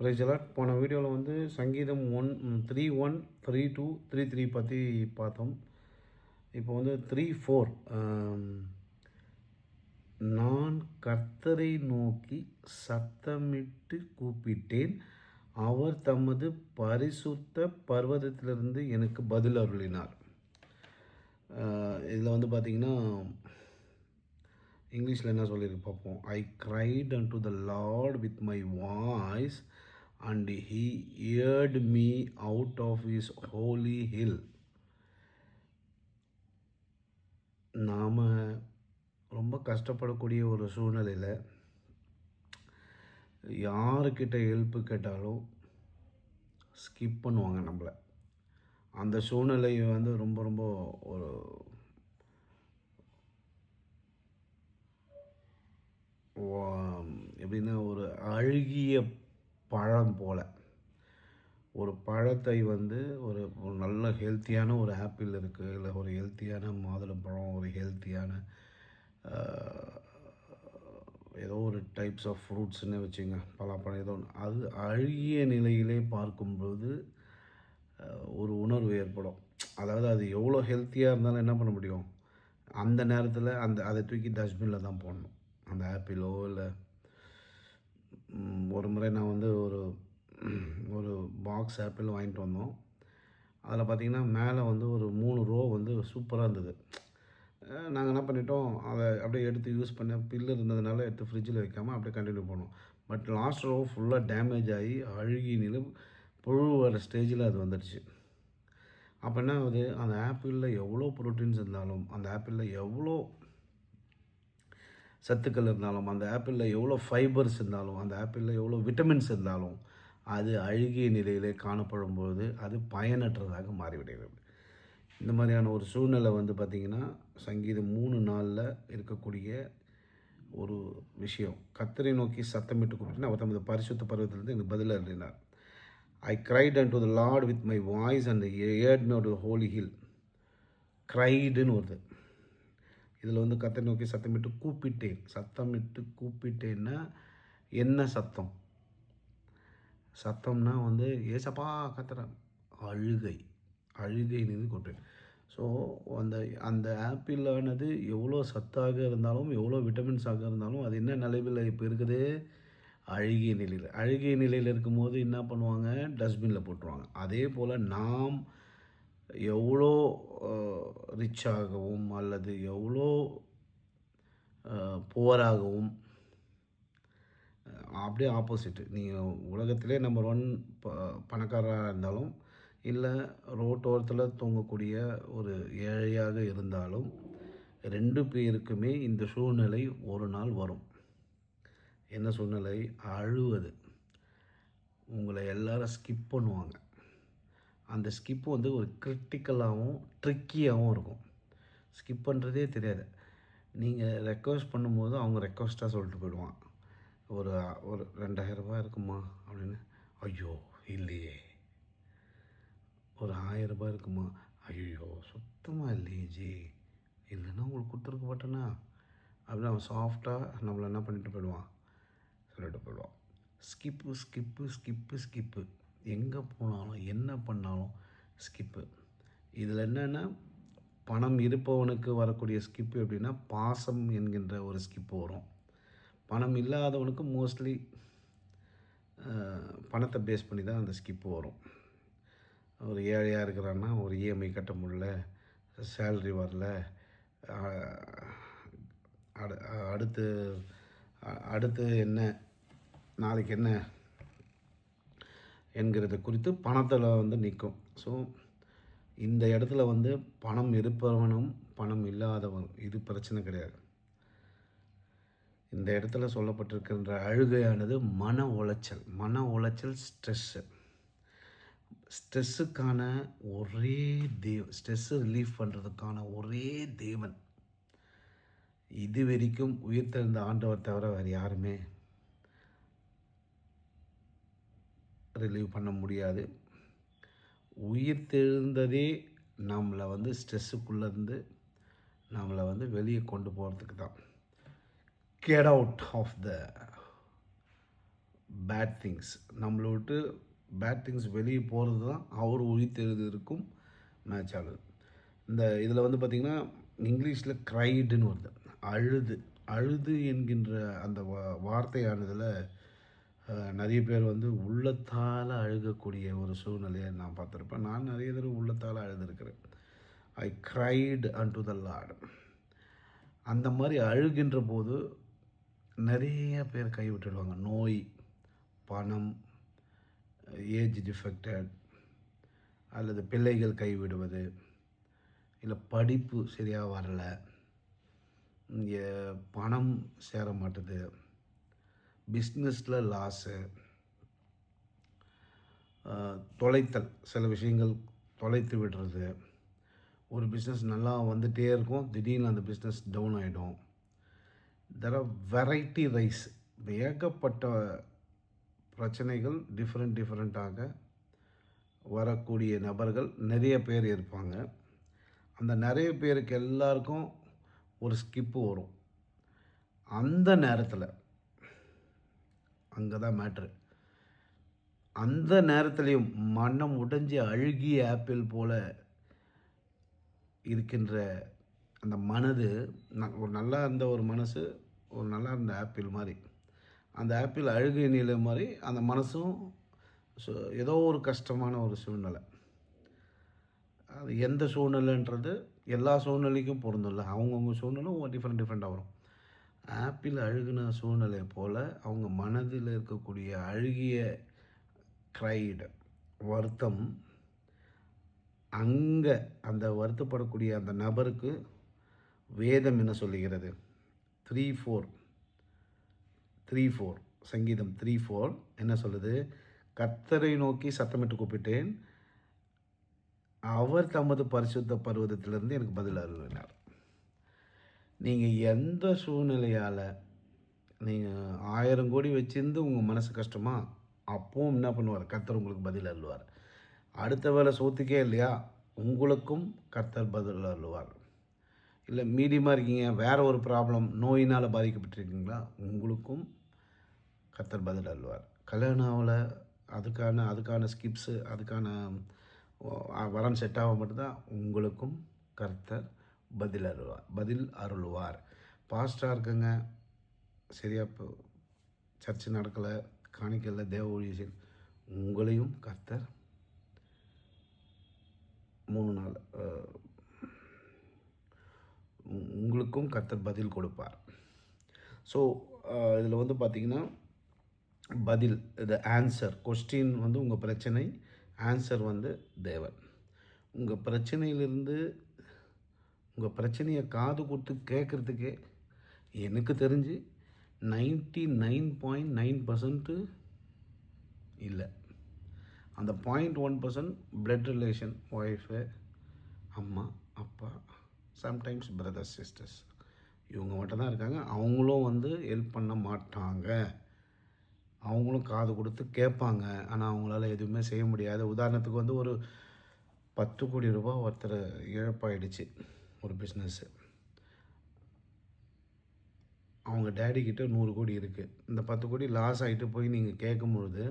பிரைஜலாட் போன வீடியோவில் வந்து சங்கீதம் one three one three two three three பற்றி பார்த்தோம். இப்போ வந்து த்ரீ ஃபோர் நான் கர்த்தரை நோக்கி சத்தமிட்டு கூப்பிட்டேன். அவர் தமது பரிசுத்த பர்வதத்திலிருந்து எனக்கு பதில் அருளினார். இதில் வந்து பார்த்திங்கன்னா இங்கிலீஷில் என்ன சொல்லியிருக்கு பார்ப்போம். I cried and to the Lord with my voice and he heard me out of his holy hill. நாம் ரொம்ப கஷ்டப்படக்கூடிய ஒரு சூழ்நிலையில் யாருக்கிட்ட ஹெல்ப்பு கேட்டாலும் ஸ்கிப் பண்ணுவாங்க நம்மளை. அந்த சூழ்நிலை வந்து ரொம்ப ரொம்ப ஒரு வா- எப்படின்னா ஒரு அழுகிய பழம் போல். ஒரு பழத்தை வந்து ஒரு ஒரு நல்ல ஹெல்த்தியான ஒரு ஆப்பிள் இருக்குது இல்லை ஒரு ஹெல்த்தியான மாதுளம்பழம் ஒரு ஹெல்த்தியான ஏதோ ஒரு டைப்ஸ் ஆஃப் ஃப்ரூட்ஸ்னு வச்சுங்க பலாப்பழம் ஏதோ ஒன்று அது அழுகிய நிலையிலே பார்க்கும்போது ஒரு உணர்வு ஏற்படும். அதாவது அது எவ்வளோ ஹெல்த்தியாக இருந்தாலும் என்ன பண்ண முடியும்? அந்த நேரத்தில் அந்த அதை தூக்கி டஸ்ட்பினில் தான் போடணும். அந்த ஆப்பிளோ இல்லை ஒரு முறை நான் வந்து ஒரு ஒரு பாக்ஸ் ஆப்பிள் வாங்கிட்டு வந்தோம். அதில் பார்த்தீங்கன்னா மேலே வந்து ஒரு மூணு ரோ வந்து சூப்பராக இருந்தது. நாங்கள் என்ன பண்ணிட்டோம் அதை அப்படியே எடுத்து யூஸ் பண்ண பில்லு இருந்ததுனால எடுத்து ஃப்ரிட்ஜில் வைக்காமல் அப்படியே கண்டினியூ பண்ணோம் பட் லாஸ்ட் ரோ ஃபுல்லாக டேமேஜ் ஆகி அழுகி நிலை புழு வர ஸ்டேஜில் அது வந்துடுச்சு. அப்போ என்ன ஆகுது? அந்த ஆப்பிளில் எவ்வளோ ப்ரோட்டீன்ஸ் இருந்தாலும் அந்த ஆப்பிளில் எவ்வளோ சத்துக்கள் இருந்தாலும் அந்த ஆப்பிளில் எவ்வளோ ஃபைபர்ஸ் இருந்தாலும் அந்த ஆப்பிளில் எவ்வளோ விட்டமின்ஸ் இருந்தாலும் அது அழுகிய நிலையிலே காணப்படும்போது அது பயனற்றதாக மாறிவிடுகிறது. இந்த மாதிரியான ஒரு சூழ்நிலை வந்து பார்த்திங்கன்னா சங்கீதம் மூணு நாளில் இருக்கக்கூடிய ஒரு விஷயம். கத்தரை நோக்கி சத்தமிட்டு கூப்பிட்டு அவர் தமது பரிசுத்த பருவத்திலிருந்து எனக்கு பதில் அருளினார். I cried and to the Lord with my voice and heard me to holy hill க்ரைடுன்னு வருது இதில் வந்து கத்தை நோக்கி சத்தமிட்டு கூப்பிட்டேன். சத்தமிட்டு கூப்பிட்டேன்னா என்ன சத்தம்? சத்தம்னா வந்து ஏசப்பா கத்துறேன் அழுகை. அழுகை நின்று கூப்பிட்டேன். ஸோ அந்த அந்த ஆப்பிளானது எவ்வளோ சத்தாக இருந்தாலும் எவ்வளோ விட்டமின்ஸாக இருந்தாலும் அது என்ன நிலையில் இப்போ இருக்குது? அழுகிய நிலையில். அழுகிய நிலையில் இருக்கும்போது என்ன பண்ணுவாங்க? டஸ்ட்பினில் போட்டுருவாங்க. அதே போல் நாம் எவ்வளோ ரிச்சாகவும் அல்லது எவ்வளோ புவராகவும் அப்படியே ஆப்போசிட்டு நீங்கள் உலகத்திலே நம்பர் ஒன் ப பணக்காரராக இருந்தாலும் இல்லை ரோட்டோரத்தில் தூங்கக்கூடிய ஒரு ஏழையாக இருந்தாலும் ரெண்டு பேருக்குமே இந்த சூழ்நிலை ஒரு நாள் வரும். என்ன சூழ்நிலை? அழுவது. உங்களை எல்லாரும் ஸ்கிப் பண்ணுவாங்க. அந்த ஸ்கிப் வந்து ஒரு கிரிட்டிக்கலாகவும் ட்ரிக்கியாகவும் இருக்கும். ஸ்கிப் பண்ணுறதே தெரியாது. நீங்கள் ரெக்வஸ்ட் பண்ணும்போது அவங்க ரெக்வஸ்ட்டாக சொல்லிட்டு போயிடுவான். ஒரு ஒரு ரெண்டாயிரரூபா இருக்குமா அப்படின்னு. ஐயோ இல்லையே. ஒரு ஆயிரரூபா இருக்குமா? ஐயோ சுத்தமாக இல்லையே ஜி. இல்லைன்னா உங்களுக்கு கொடுத்துருக்க மாட்டேனா? அப்படின்னு அவன் சாஃப்டாக நம்மளை என்ன பண்ணிட்டு போயிடுவான்? சொல்லிட்டு போயிடுவான். ஸ்கிப்பு ஸ்கிப்பு ஸ்கிப்பு ஸ்கிப்பு எங்கே போனாலும் என்ன பண்ணாலும் ஸ்கிப்பு இதில் என்னென்னா பணம் இருப்பவனுக்கு வரக்கூடிய ஸ்கிப்பு எப்படின்னா பாசம் என்கின்ற ஒரு ஸ்கிப்பு வரும். பணம் இல்லாதவனுக்கு மோஸ்ட்லி பணத்தை பேஸ் பண்ணி தான் அந்த ஸ்கிப்பு வரும். ஒரு ஏழையாக இருக்கிறான்னா ஒரு இஎம்ஐ கட்ட முடில சேல்ரி வரல அடு- அடுத்து அடுத்து என்ன நாளைக்கு என்ன என்கிறது குறித்து பணத்தில் வந்து நிற்கும் ஸோ இந்த இடத்துல வந்து பணம் இருப்பவனும் பணம் இல்லாதவன். இது பிரச்சனை கிடையாது. இந்த இடத்துல சொல்லப்பட்டிருக்கின்ற அழுகையானது மன உளைச்சல். மன உளைச்சல் ஸ்ட்ரெஸ்ஸு ஸ்ட்ரெஸ்ஸுக்கான ஒரே தேவ ஸ்ட்ரெஸ்ஸு ரிலீஃப் பண்ணுறதுக்கான ஒரே தேவன். இது வரைக்கும் உயிர்த்தெழுந்த ஆண்டவர் தவிர வேறு யாருமே ரிலீவ் பண்ண முடியாது. உயிர் தெழுந்ததே நம்மளை வந்து ஸ்ட்ரெஸ்ஸுக்குள்ளேருந்து நம்மளை வந்து வெளியே கொண்டு போகிறதுக்கு தான். Get out of the bad things நம்மளை விட்டு பேட் திங்ஸ் வெளியே போகிறது தான் அவர் உயிர் உயிர்த்தெழுதற்கும் மேட்ச் ஆகுது. இந்த இதில் வந்து பார்த்திங்கன்னா இங்கிலீஷில் க்ரைடுன்னு வருது. அழுது. அழுது என்கின்ற அந்த வா வார்த்தையானதில் நிறைய பேர் வந்து உள்ளத்தால் அழுகக்கூடிய ஒரு சூழ்நிலையை நான் பார்த்துருப்பேன். நான் நிறைய தடவை உள்ளத்தால் அழுதுருக்கிறேன். I cried and to the Lord அந்த மாதிரி அழுகின்ற போது நிறைய பேர் கைவிட்டுடுவாங்க நோய் பணம் ஏஜ் டிஃபெக்டட் அல்லது பிள்ளைகள் கைவிடுவது இல்லை படிப்பு சரியாக வரல இங்கே பணம் சேர மாட்டுது. பிஸ்னஸில் லாஸு தொலைத்தல் சில விஷயங்கள் தொலைத்து விடுறது. ஒரு பிஸ்னஸ் நல்லா வந்துகிட்டே இருக்கும் திடீர்னு அந்த பிஸ்னஸ் டவுன் ஆகிடும் தெர் ஆர் வெரைட்டி ரைஸ் ஏகப்பட்ட பிரச்சனைகள் டிஃப்ரெண்ட் டிஃப்ரெண்ட்டாக வரக்கூடிய நபர்கள் நிறைய பேர் இருப்பாங்க. அந்த நிறைய பேருக்கு எல்லாருக்கும் ஒரு ஸ்கிப்பு வரும். அந்த நேரத்தில் அங்கே தான் மேட்ரு அந்த நேரத்துலையும் மனம் உடைஞ்சி அழுகிய ஆப்பிள் போல் இருக்கின்ற அந்த மனது ந- ஒரு நல்லா இருந்த ஒரு மனசு ஒரு நல்லா இருந்த ஆப்பிள் மாதிரி. அந்த ஆப்பிள் அழுகிய நிலை மாதிரி அந்த மனசும் சு- ஏதோ ஒரு கஷ்டமான ஒரு சூழ்நிலை. அது எந்த சூழ்நிலைன்றது எல்லா சூழ்நிலைக்கும் பொருந்தும்ல. அவங்கவுங்க சூழ்நிலை டிஃப்ரெண்ட் டிஃப்ரெண்ட்டாக வரும். ஆப்பிள் அழுகின சூழ்நிலை போல் அவங்க மனதில் இருக்கக்கூடிய அழுகிய க்ரைடு வருத்தம் அங்கே அந்த வருத்தப்படக்கூடிய அந்த நபருக்கு வேதம் என்ன சொல்லுகிறது? த்ரீ ஃபோர் த்ரீ ஃபோர் சங்கீதம் த்ரீ ஃபோர் என்ன சொல்லுது? கத்தரை நோக்கி சத்தமிட்டு கூப்பிட்டேன். அவர் தமது பரிசுத்த பருவதத்திலிருந்து எனக்கு பதில் அருளினார். நீங்கள் எந்த சூழ்நிலையால் நீங்கள் ஆயிரம் கோடி வச்சிருந்து உங்கள் மனசு கஷ்டமா அப்பவும் என்ன பண்ணுவார்? கர்த்தர் உங்களுக்கு பதில் அள்ளுவார் அடுத்த வேலை சோத்துக்கே இல்லையா? உங்களுக்கும் கர்த்தர் பதில் அள்ளுவார் இல்லை மீடியமாக இருக்கீங்க வேறு ஒரு ப்ராப்ளம் நோயினால் பாதிக்கப்பட்டிருக்கீங்களா? உங்களுக்கும் கர்த்தர் பதில் அள்ளுவார் கல்யாணாவில் அதுக்கான அதுக்கான ஸ்கிப்ஸு அதுக்கான வரம் செட் ஆக மட்டும்தான் உங்களுக்கும் கர்த்தர் பதில் அருள்வார் பதில் அருள்வார். பாஸ்டாக இருக்குங்க. சரியா இப்போ சர்ச்சு நடக்கலை காணிக்கல தேவ ஊழியர் உங்களையும் கர்த்தர் மூணு நாள் உங்களுக்கும் கர்த்தர் பதில் கொடுப்பார். ஸோ இதில் வந்து பார்த்தீங்கன்னா பதில் இது ஆன்சர் கொஸ்டின் வந்து உங்கள் பிரச்சனை ஆன்சர் வந்து தேவன். உங்கள் பிரச்சனையிலிருந்து உங்கள் பிரச்சனையை காது கொடுத்து கேட்குறதுக்கே எனக்கு தெரிஞ்சு ninety nine point nine percent இல்லை. அந்த point one percent blood relation wife அம்மா அப்பா சம்டைம்ஸ் பிரதர்ஸ் சிஸ்டர்ஸ் இவங்க மட்டும் தான் இருக்காங்க. அவங்களும் வந்து ஹெல்ப் பண்ண மாட்டாங்க. அவங்களும் காது கொடுத்து கேட்பாங்க ஆனால் அவங்களால எதுவுமே செய்ய முடியாது. உதாரணத்துக்கு வந்து ஒரு பத்து கோடி ரூபா ஒருத்தர் இழப்பாயிடுச்சு. ஒரு பிஸ்னஸ்ஸு அவங்க டேடி கிட்ட நூறு கோடி இருக்குது இந்த பத்து கோடி லாஸ் ஆகிட்டு போய் நீங்கள் கேட்கும்பொழுது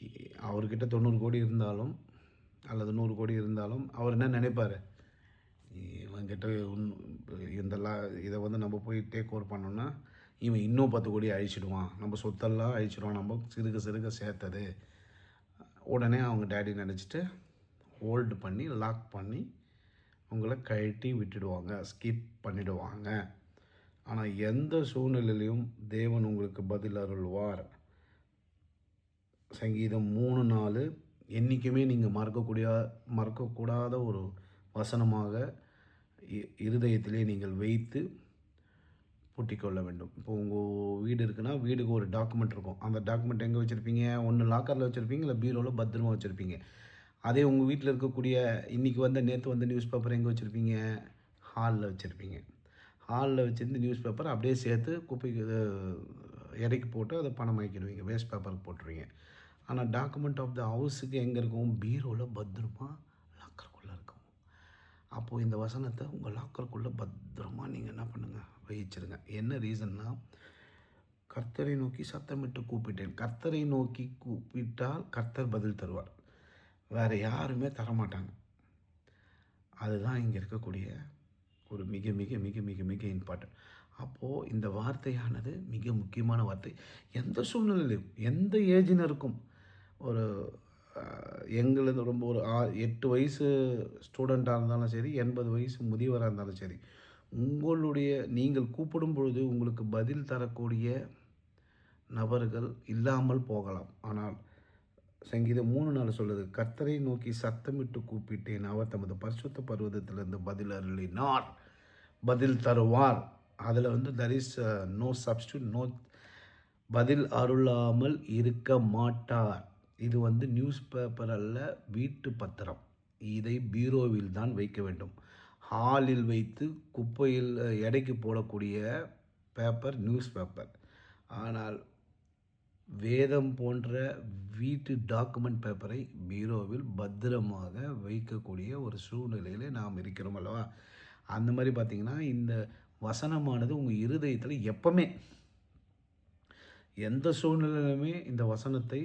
இ- அவர்கிட்ட தொண்ணூறு கோடி இருந்தாலும் அல்லது நூறு கோடி இருந்தாலும் அவர் என்ன நினைப்பார்? இவங்கிட்ட இந்த லா இதை வந்து நம்ம போய் டேக் ஓவர் பண்ணோன்னா இவன் இன்னும் பத்து கோடி அழிச்சிடுவான். நம்ம சொத்தெல்லாம் அழிச்சிடுவான். நம்ம சிறுக சிறுக சேர்த்தது. உடனே அவங்க டேடி நினச்சிட்டு ஹோல்டு பண்ணி லாக் பண்ணி உங்களை கழட்டி விட்டுடுவாங்க ஸ்கிப் பண்ணிடுவாங்க. ஆனால் எந்த சூழ்நிலையிலையும் தேவன் உங்களுக்கு பதில் அருள்வார். சங்கீதம் மூணு நாலு என்றைக்குமே நீங்கள் மறக்கக்கூடிய மறக்கக்கூடாத ஒரு வசனமாக இ- இருதயத்திலே நீங்கள் வைத்து பூட்டிக்கொள்ள வேண்டும். இப்போ உங்கள் வீடு இருக்குன்னா வீடுக்கு ஒரு டாக்குமெண்ட் இருக்கும். அந்த டாக்குமெண்ட் எங்கே வச்சுருப்பீங்க? ஒன்று லாக்கரில் வச்சுருப்பீங்க இல்லை பீரோவில் பத்திரமா வச்சுருப்பீங்க? அதே உங்கள் வீட்டில் இருக்கக்கூடிய இன்றைக்கி வந்த நேற்று வந்த நியூஸ் பேப்பர் எங்கே வச்சுருப்பீங்க? ஹாலில் வச்சுருப்பீங்க. ஹாலில் வச்சுருந்து நியூஸ் பேப்பர் அப்படியே சேர்த்து குப்பைக்கு இது, போட்டு அதை பணமாக்கிடுவீங்க வேஸ்ட் பேப்பருக்கு போட்டுருவீங்க. ஆனால் டாக்குமெண்ட் ஆஃப் த ஹவுஸுக்கு எங்கே இருக்கும்? பீரோவில் பத்திரமா லாக்கருக்குள்ளே இருக்கும். அப்போது இந்த வசனத்தை உங்கள் லாக்கருக்குள்ளே பத்திரமா நீங்கள் என்ன பண்ணுங்கள் வகிச்சிருங்க. என்ன ரீசன்னா கர்த்தரை நோக்கி சத்தமிட்டு கூப்பிட்டேன். கர்த்தரை நோக்கி கூப்பிட்டால் கர்த்தர் பதில் தருவார். வேறு யாருமே தரமாட்டாங்க. அதுதான் இங்கே இருக்கக்கூடிய ஒரு மிக மிக மிக மிக மிக இம்பார்ட்டன்ட் அப்போது இந்த வார்த்தையானது மிக முக்கியமான வார்த்தை. எந்த சூழ்நிலையிலும் எந்த ஏஜினருக்கும் ஒரு எங்களது ரொம்ப ஒரு ஆ எட்டு வயசு ஸ்டூடெண்ட்டாக இருந்தாலும் சரி எண்பது வயசு முதியவராக இருந்தாலும் சரி உங்களுடைய நீங்கள் கூப்பிடும் பொழுது உங்களுக்கு பதில் தரக்கூடிய நபர்கள் இல்லாமல் போகலாம். ஆனால் சங்கீதம் மூணு நாள் சொல்லுது கர்த்தரை நோக்கி சத்தமிட்டு கூப்பிட்டேன் அவர் தமது பரிசுத்த பருவதத்திலிருந்து பதில் அருளினார் பதில் தருவார். அதில் வந்து there is no substitute no பதில் அருளாமல் இருக்க மாட்டார். இது வந்து நியூஸ் பேப்பர் அல்ல வீட்டு பத்திரம். இதை பீரோவில் தான் வைக்க வேண்டும். ஹாலில் வைத்து குப்பையில் எடைக்கு போடக்கூடிய பேப்பர் நியூஸ் பேப்பர் ஆனால் வேதம் போன்ற வீட்டு டாக்குமெண்ட் பேப்பரை பீரோவில் பத்திரமாக வைக்கக்கூடிய ஒரு சூழ்நிலையில் நாம் இருக்கிறோம் அல்லவா? அந்த மாதிரி பார்த்திங்கன்னா இந்த வசனமானது உங்கள் இருதயத்தில் எப்பவுமே எந்த சூழ்நிலையிலுமே இந்த வசனத்தை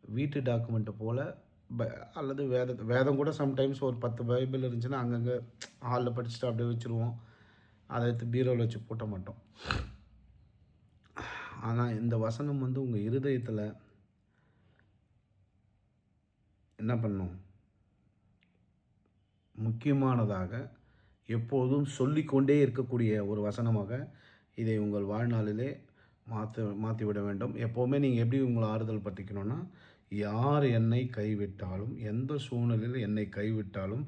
வீட்டு டாக்குமெண்ட்டை போல் ப அல்லது வேத வேதம் கூட சம்டைம்ஸ் ஒரு பத்து பைபிள் இருந்துச்சுன்னா அங்கங்கே ஹாலில் படிச்சுட்டு அப்படியே வச்சுருவோம். அதை எடுத்து பீரோவில் வச்சு போட்ட மாட்டோம். ஆனால் இந்த வசனம் வந்து உங்கள் இருதயத்தில் என்ன பண்ணும்? முக்கியமானதாக எப்போதும் சொல்லிக்கொண்டே இருக்கக்கூடிய ஒரு வசனமாக இதை உங்கள் வாழ்நாளிலே மாற்ற மாற்றிவிட வேண்டும். எப்போவுமே நீங்கள் எப்படி உங்களை ஆறுதல் பற்றிக்கணும்னா யார் என்னை கைவிட்டாலும் எந்த சூழ்நிலையில் என்னை கைவிட்டாலும்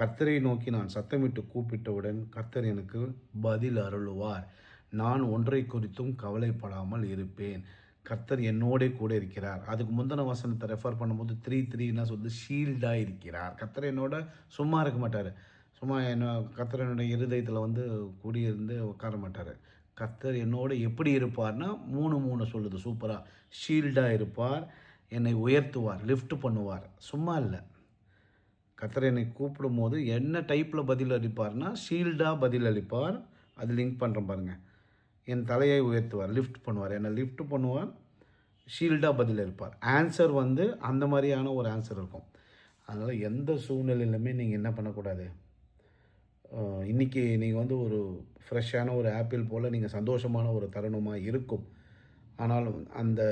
கர்த்தரை நோக்கி நான் சத்தமிட்டு கூப்பிட்டவுடன் கர்த்தர் எனக்கு பதில் அருளுவார். நான் ஒன்றை குறித்தும் கவலைப்படாமல் இருப்பேன். கர்த்தர் என்னோட கூட இருக்கிறார். அதுக்கு முந்தின வசனத்தை ரெஃபர் பண்ணும்போது த்ரீ த்ரீ சொல்லி ஷீல்டாக இருக்கிறார். கர்த்தர் என்னோட சும்மா இருக்க மாட்டார். சும்மா என்ன கர்த்தர் என்னோட இருதயத்தில் வந்து கூடியிருந்து உட்கார மாட்டார். கர்த்தர் என்னோட எப்படி இருப்பார்னா மூணு மூணு சொல்லுது சூப்பராக ஷீல்டாக இருப்பார் என்னை உயர்த்துவார் லிஃப்ட் பண்ணுவார். சும்மா இல்லை. கர்த்தர் என்னை கூப்பிடும் போது என்ன டைப்பில் பதில் அளிப்பார்னா ஷீல்டாக பதில் அளிப்பார் அது லிங்க் பண்ணுறேன் பாருங்கள் என் தலையை உயர்த்துவார் லிஃப்ட் பண்ணுவார். என்னை லிஃப்ட் பண்ணுவார் ஷீல்டாக பதில் இருப்பார் ஆன்சர் வந்து அந்த மாதிரியான ஒரு ஆன்சர் இருக்கும். அதனால் எந்த சூழ்நிலையிலுமே நீங்கள் என்ன பண்ணக்கூடாது. இன்றைக்கி நீங்கள் வந்து ஒரு ஃப்ரெஷ்ஷான ஒரு ஆப்பிள் போல் நீங்கள் சந்தோஷமான ஒரு தருணமாக இருக்கும். ஆனாலும் அந்த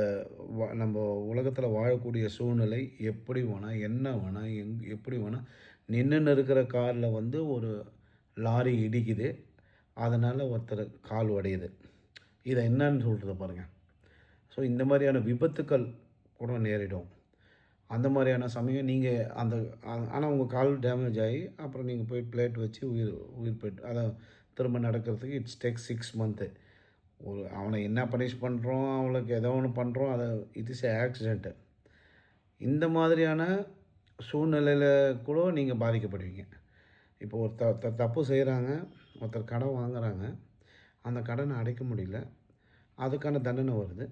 வ- நம்ம உலகத்தில் வாழக்கூடிய சூழ்நிலை எப்படி வேணால் என்ன வேணால் எங் எப்படி வேணால் நின்றுன்னு இருக்கிற காரில் வந்து ஒரு லாரி இடிக்குது. அதனால் ஒருத்தர் கால் உடையுது. இதை என்னன்னு சொல்கிறத பாருங்கள் ஸோ இந்த மாதிரியான விபத்துக்கள் கூட நேரிடும். அந்த மாதிரியான சமயம் நீங்கள் அந்த ஆனால் உங்கள் கால் டேமேஜ் ஆகி அப்புறம் நீங்கள் போய் பிளேட் வச்சு உயிர் உயிர் போய்ட்டு அதை திரும்ப நடக்கிறதுக்கு இட்ஸ் டேக் சிக்ஸ் மந்த்து ஒரு அவனை என்ன பனிஷ் பண்ணுறோம் அவனுக்கு ஏதோ ஒன்று பண்ணுறோம் அதை இட் இஸ் ஆக்சிடெண்ட்டு இந்த மாதிரியான சூழ்நிலையில் கூட நீங்கள் பாதிக்கப்படுவீங்க. இப்போ ஒருத்தர் தப்பு செய்கிறாங்க ஒருத்தர் கடன் வாங்குகிறாங்க அந்த கடனை அடைக்க முடியல. அதுக்கான தண்டனை வருது.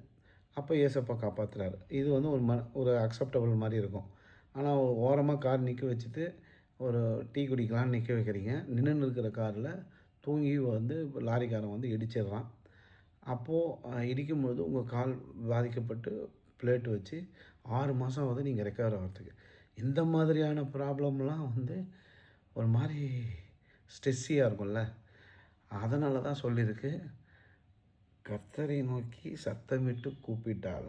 அப்போ ஏசப்பா காப்பாற்றுறாரு இது வந்து ஒரு ம ஒரு அக்செப்டபுள் மாதிரி இருக்கும். ஆனால் ஓரமாக கார் நிற்க வச்சுட்டு ஒரு டீ குடிக்கலான்னு நிற்க வைக்கிறீங்க. நின்று இருக்கிற காரில் தூங்கி வந்து லாரிக்காரன் வந்து இடிச்சிடுறான். அப்போது இடிக்கும்பொழுது உங்கள் கால் பாதிக்கப்பட்டு பிளேட் வச்சு ஆறு மாதம் வந்து நீங்கள் ரெக்கவர் ஆகிறதுக்கு. இந்த மாதிரியான ப்ராப்ளம்லாம் வந்து ஒரு மாதிரி ஸ்ட்ரெஸ்ஸியாக இருக்கும்ல. அதனால தான் சொல்லியிருக்கு. கர்த்தரை நோக்கி சத்தமிட்டு கூப்பிட்டால்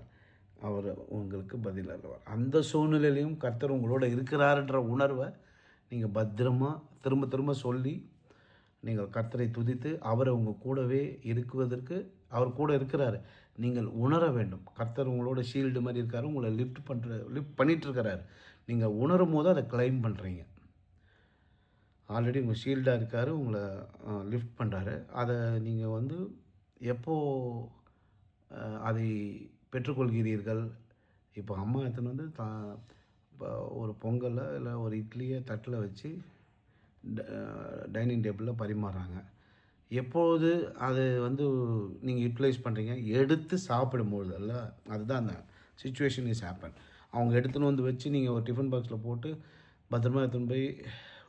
அவர் உங்களுக்கு பதில் அருள்வார். அந்த சூழ்நிலையிலையும் கர்த்தர் உங்களோட இருக்கிறாருன்ற உணர்வை நீங்கள் பத்திரமா திரும்ப திரும்ப சொல்லி நீங்கள் கர்த்தரை துதித்து அவரை உங்கள் கூடவே இருக்குவதற்கு அவர் கூட இருக்கிறாரு. நீங்கள் உணர வேண்டும். கர்த்தர் உங்களோட ஷீல்டு மாதிரி இருக்காரு. உங்களை லிஃப்ட் பண்ணுற லிஃப்ட் பண்ணிட்டு இருக்கிறாரு நீங்கள் உணரும் போது அதை கிளைம் பண்ணுறீங்க ஆல்ரெடி உங்கள் ஷீல்டாக இருக்கார். உங்களை லிஃப்ட் பண்ணுறாரு அதை நீங்கள் வந்து எப்போ அதை பெற்றுக்கொள்கிறீர்கள்? இப்போ அம்மா எடுத்துன்னு வந்து தா இப்போ ஒரு பொங்கலை இல்லை ஒரு இட்லியை தட்டில் வச்சு டைனிங் டேபிளில் பரிமாறுறாங்க. எப்போது அது வந்து நீங்கள் யூட்டிலைஸ் பண்ணுறீங்க எடுத்து சாப்பிடும்பொழுது அல்ல அதுதான் அந்த சுச்சுவேஷன் இஸ் ஹேப்பன் அவங்க எடுத்துன்னு வந்து வச்சு நீங்கள் ஒரு டிஃபன் பாக்ஸில் போட்டு பத்திரமா எடுத்துன்னு போய்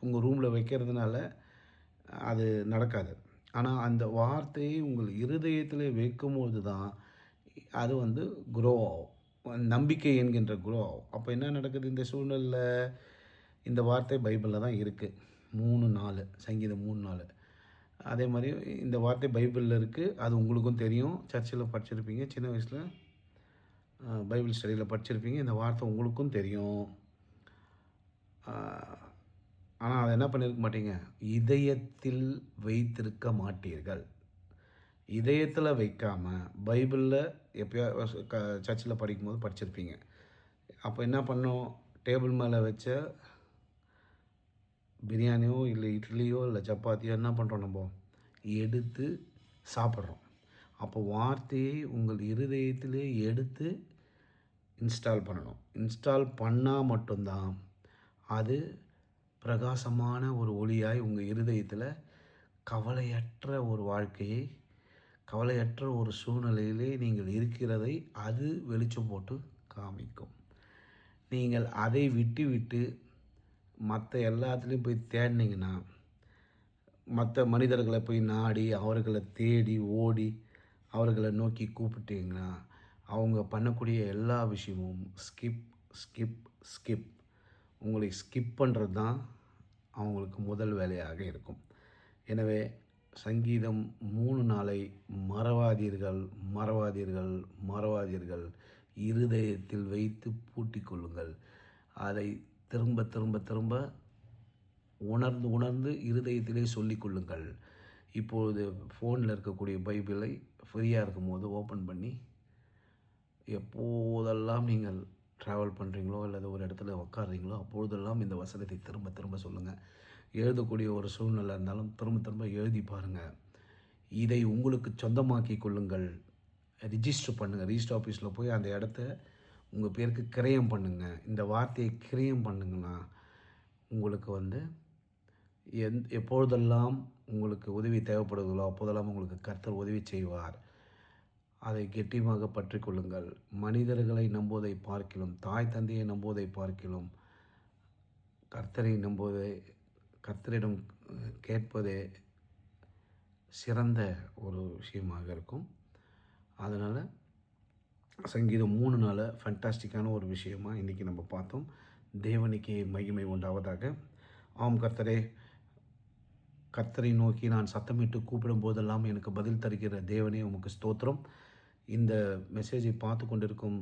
உங்கள் ரூமில் வைக்கிறதுனால அது நடக்காது. ஆனால் அந்த வார்த்தையை உங்கள் இருதயத்தில் வைக்கும்போது தான் அது வந்து குரோ ஆகும். நம்பிக்கை என்கின்ற குரோ ஆகும். அப்போ என்ன நடக்குது? இந்த சூழ்நிலையில் இந்த வார்த்தை பைபிளில் தான் இருக்குது மூணு நாலு. சங்கீதம் மூணு நாலு. அதே மாதிரி இந்த வார்த்தை பைபிளில் இருக்குது அது உங்களுக்கும் தெரியும். சர்ச்சில் படிச்சிருப்பீங்க. சின்ன வயசில் பைபிள் ஸ்டடியில் படிச்சிருப்பீங்க. இந்த வார்த்தை உங்களுக்கும் தெரியும். ஆனால் அதை என்ன பண்ணியிருக்க மாட்டீங்க? இதயத்தில் வைத்திருக்க மாட்டீர்கள். இதயத்தில் வைக்காமல் பைபிளில் எப்பயோ க சர்ச்சில் படிக்கும்போது படிச்சிருப்பீங்க. அப்போ என்ன பண்ணோம்? டேபிள் மேலே வச்ச பிரியாணியோ இல்லை இட்லியோ இல்லை சப்பாத்தியோ என்ன பண்ணுறோம் நம்ம? எடுத்து சாப்பிட்றோம். அப்போ வார்த்தையை உங்கள் இருதயத்திலே எடுத்து இன்ஸ்டால் பண்ணணும். இன்ஸ்டால் பண்ணால் மட்டும்தான் அது பிரகாசமான ஒரு ஒளியாய் உங்கள் இருதயத்தில் கவலையற்ற ஒரு வாழ்க்கையை கவலையற்ற ஒரு சூழ்நிலையிலே நீங்கள் இருக்கிறதை அது வெளிச்சம் போட்டு காமிக்கும். நீங்கள் அதை விட்டு விட்டு மற்ற எல்லாத்துலேயும் போய் தேடினீங்கன்னா மற்ற மனிதர்களை போய் நாடி அவர்களை தேடி ஓடி அவர்களை நோக்கி கூப்பிட்டீங்கன்னா அவங்க பண்ணக்கூடிய எல்லா விஷயமும் ஸ்கிப் ஸ்கிப் ஸ்கிப் உங்களை ஸ்கிப் பண்ணுறது தான் அவங்களுக்கு முதல் வேலையாக இருக்கும். எனவே சங்கீதம் மூணு நாளை மறவாதீர்கள் மறவாதீர்கள் மறவாதீர்கள். இருதயத்தில் வைத்து பூட்டி கொள்ளுங்கள். அதை திரும்ப திரும்ப திரும்ப உணர்ந்து உணர்ந்து இருதயத்திலே சொல்லிக்கொள்ளுங்கள் இப்பொழுது ஃபோனில் இருக்கக்கூடிய பைபிளை ஃப்ரீயாக இருக்கும்போது ஓப்பன் பண்ணி எப்போதெல்லாம் நீங்கள் ட்ராவல் பண்ணுறீங்களோ அல்லது ஒரு இடத்துல உட்காடுறீங்களோ அப்பொழுதெல்லாம் இந்த வசனத்தை திரும்ப திரும்ப சொல்லுங்கள் எழுதக்கூடிய ஒரு சூழ்நிலை இருந்தாலும் திரும்ப திரும்ப எழுதி பாருங்கள் இதை உங்களுக்கு சொந்தமாக்கி கொள்ளுங்கள். ரிஜிஸ்டர் பண்ணுங்கள் ரிஜிஸ்டர் ஆஃபீஸில் போய் அந்த இடத்த உங்கள் பேருக்கு கிரயம் பண்ணுங்கள் இந்த வார்த்தையை கிரயம் பண்ணுங்கன்னா உங்களுக்கு வந்து எந் எப்பொழுதெல்லாம் உங்களுக்கு உதவி தேவைப்படுதுகளோ அப்போதெல்லாம் உங்களுக்கு கர்த்தர் உதவி செய்வார். அதை கெட்டியமாக பற்றி கொள்ளுங்கள். மனிதர்களை நம்புவதை பார்க்கிலும் தாய் தந்தையை நம்புவதை பார்க்கிலும் கர்த்தரை நம்புவதை கர்த்தரிடம் கேட்பதே சிறந்த ஒரு விஷயமாக இருக்கும். அதனால் சங்கீதம் மூணு நாள் ஃபண்டாஸ்டிக்கான ஒரு விஷயமா இன்றைக்கி நம்ம பார்த்தோம். தேவனுக்கு மகிமை உண்டாவதாக. ஆம் கர்த்தரே கர்த்தரை நோக்கி நான் சத்தமிட்டு கூப்பிடும் போதெல்லாம் எனக்கு பதில் தருகிற தேவனே உமக்கு ஸ்தோத்திரம். இந்த மெசேஜை பார்த்து கொண்டிருக்கும்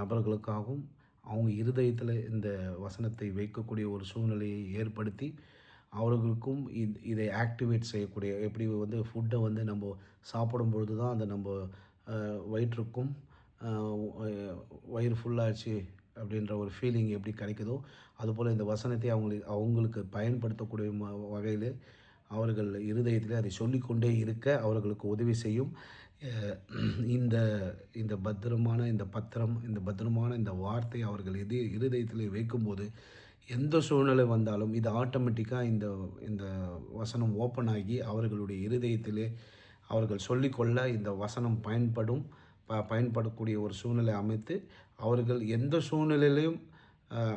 நபர்களுக்காகவும் அவங்க இருதயத்தில் இந்த வசனத்தை வைக்கக்கூடிய ஒரு சூழ்நிலையை ஏற்படுத்தி அவர்களுக்கும் இதை ஆக்டிவேட் செய்யக்கூடிய எப்படி வந்து ஃபுட்டை வந்து நம்ம சாப்பிடும் பொழுது தான் அந்த நம்ம வயிற்றுக்கும் வயிறு ஃபுல்லாச்சு அப்படின்ற ஒரு ஃபீலிங் எப்படி கிடைக்குதோ அதுபோல் இந்த வசனத்தை அவங்களுக்கு அவங்களுக்கு பயன்படுத்தக்கூடிய வகையில் அவர்கள் இருதயத்தில் அதை சொல்லிக்கொண்டே இருக்க அவர்களுக்கு உதவி செய்யும். இந்த இந்த பத்திரமான இந்த பத்திரம் இந்த பத்திரமான இந்த வார்த்தை அவர்கள் எது இருதயத்தில் வைக்கும்போது எந்த சூழ்நிலை வந்தாலும் இது ஆட்டோமேட்டிக்காக இந்த இந்த வசனம் ஓப்பன் ஆகி அவர்களுடைய இருதயத்திலே அவர்கள் சொல்லிக்கொள்ள இந்த வசனம் பயன்படும் ப பயன்படக்கூடிய ஒரு சூழ்நிலை அமைத்து அவர்கள் எந்த சூழ்நிலையிலையும்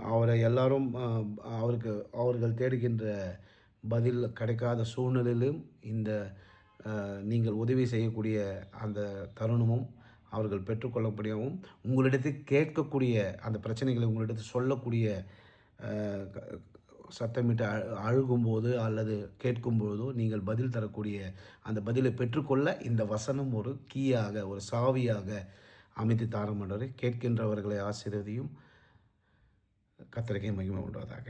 அவரை எல்லாரும் அவருக்கு அவர்கள் தேடுகின்ற பதில் கிடைக்காத சூழ்நிலையிலும் இந்த நீங்கள் உதவி செய்யக்கூடிய அந்த தருணமும் அவர்கள் பெற்றுக்கொள்ளக்கூடியவும் உங்களிடத்தில் கேட்கக்கூடிய அந்த பிரச்சனைகளை உங்களிடத்தில் சொல்லக்கூடிய சத்தமிட்டு அழு அழுகும்போது அல்லது கேட்கும்போதோ நீங்கள் பதில் தரக்கூடிய அந்த பதிலை பெற்றுக்கொள்ள இந்த வசனம் ஒரு கீயாக ஒரு சாவியாக அமைத்து தாரம் கேட்கின்றவர்களை ஆசிரியதையும் கத்திரிக்கை மகிமை உண்டுவதாக.